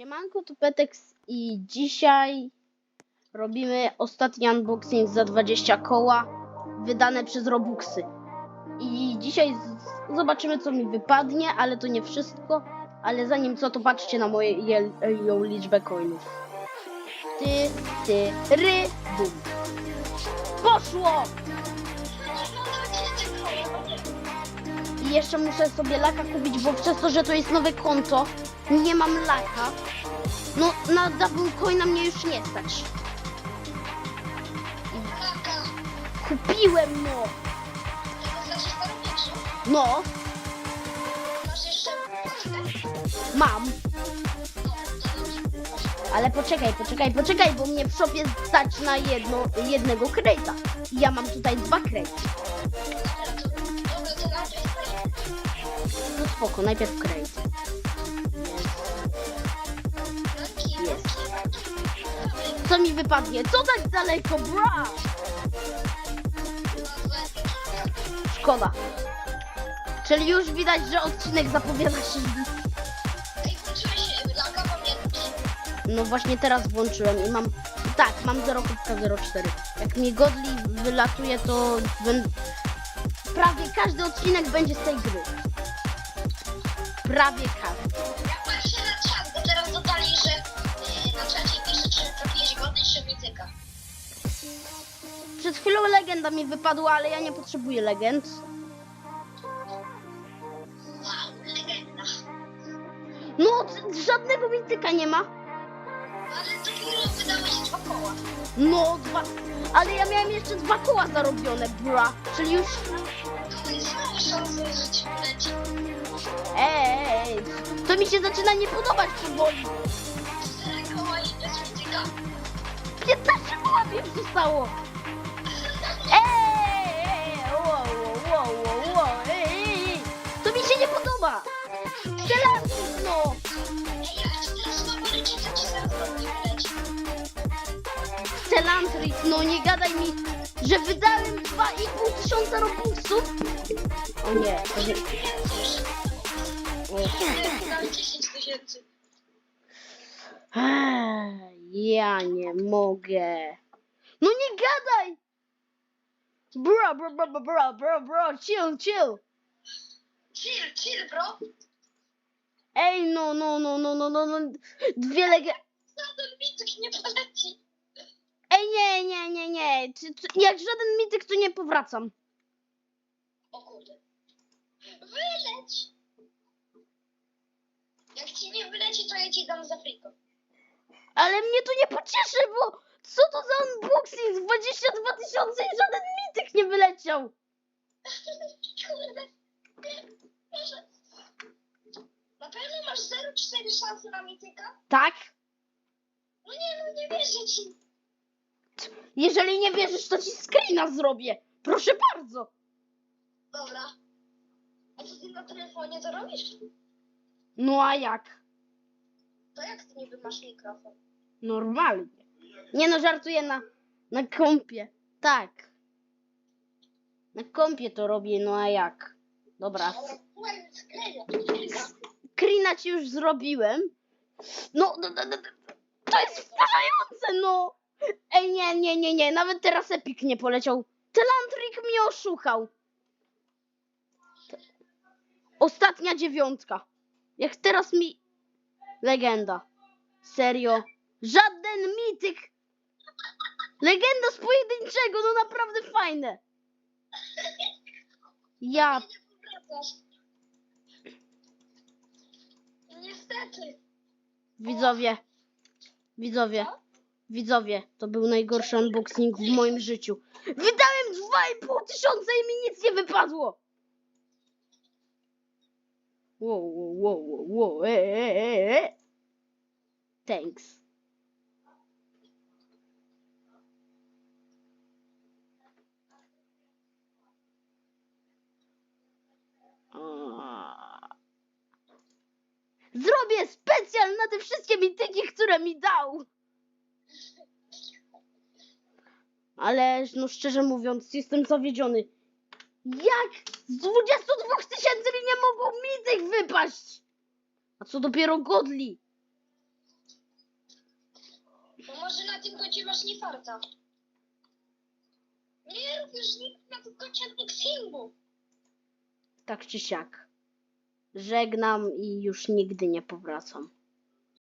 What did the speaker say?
Siemanko, tu Petex i dzisiaj robimy ostatni unboxing za 20 koła wydane przez Robuxy. I dzisiaj zobaczymy co mi wypadnie, ale to nie wszystko. Ale zanim co, to patrzcie na moje je- ją liczbę coinów. Ty, ty, ry, bum. Poszło! Jeszcze muszę sobie laka kupić, bo przez to, że to jest nowe konto, nie mam laka. No, na double coina mnie już nie stać. Kupiłem, no. No, mam. Ale poczekaj, poczekaj, poczekaj, bo mnie w stać na jedno, jednego krejta. Ja mam tutaj dwa krejty. Spoko, najpierw krejt. Jest. Co mi wypadnie? Co tak daleko, bra? Szkoda. Czyli już widać, że odcinek zapowiada się. No właśnie teraz włączyłem i mam... Tak, mam 0.04. Jak mi Godli wylatuje, to... Prawie każdy odcinek będzie z tej gry. Prawie każdy. Ja patrzę na czat, bo teraz dodali, że yy, na czacie pisze, czy trafiłeś godny czy mityka. Przed chwilą legenda mi wypadła, ale ja nie potrzebuję legend. Wow, legenda. No, żadnego mityka nie ma. Ale dwa koła. No, dwa... Ale ja miałem jeszcze dwa koła zarobione, bra. Czyli już... Ej, to mi się zaczyna nie podobać powoli. Cztery koła i bez mityka. 15 koła mi już zostało. Ej, ej, wow, wow, wow, wow, ej, ej, ej. To mi się nie podoba. Teraz, no. Ej, jak ci teraz ma wylecieć, to ci zaraz Celantris, no nie gadaj mi, że wydałem 2,5 tysiąca robuxów. O nie, to nie. Wydałem 10 tysięcy. Ja nie mogę. No nie gadaj! Bro, bro, bro, bro, bro, bro, bro, chill, chill. Chill, chill, bro. Ej, no, no, no, no, no, no, no. Dwie lege... Żaden mityk nie poleci. Nie, nie, nie, nie. Czy, czy, jak żaden mityk, to nie powracam. O kurde. Wyleć! Jak ci nie wyleci, to ja ci dam za friko. Ale mnie to nie pocieszy, bo co to za unboxing? 22 tysiące i żaden mityk nie wyleciał. Kurde. Proszę. Na pewno masz 0,4 szansy na mityka? Tak? No nie, no nie wierzę ci. Jeżeli nie wierzysz, to ci screena zrobię. Proszę bardzo. Dobra. A co ty na telefonie to robisz? No a jak? To jak ty niby masz mikrofon? Normalnie. Nie no, żartuję na, na kompie. Tak. Na kompie to robię, no a jak? Dobra. Screena ci już zrobiłem. No, no, no, no, to jest wkurzające, no. Ej, nie, nie, nie, nie. Nawet teraz Epic nie poleciał. Telantrik mnie oszukał. Ostatnia dziewiątka. Jak teraz mi... Legenda. Serio. Żaden mityk. Legenda z pojedynczego, no naprawdę fajne. Ja... Niestety. Widzowie. Widzowie. Widzowie, to był najgorszy unboxing w moim życiu. Wydałem 2,5 tysiąca i mi nic nie wypadło. Wow, wow, wow, wow, e, e, e, e. Thanks. Zrobię specjal na te wszystkie mityki, które mi dał. Ale no szczerze mówiąc, jestem zawiedziony. Jak z 22 tysięcy mi nie mogą mityk wypaść? A co dopiero godli? może na tym kocie masz nie farta. Nie, również nikt na tym kocie Nixingu. Tak czy siak. Żegnam i już nigdy nie powracam.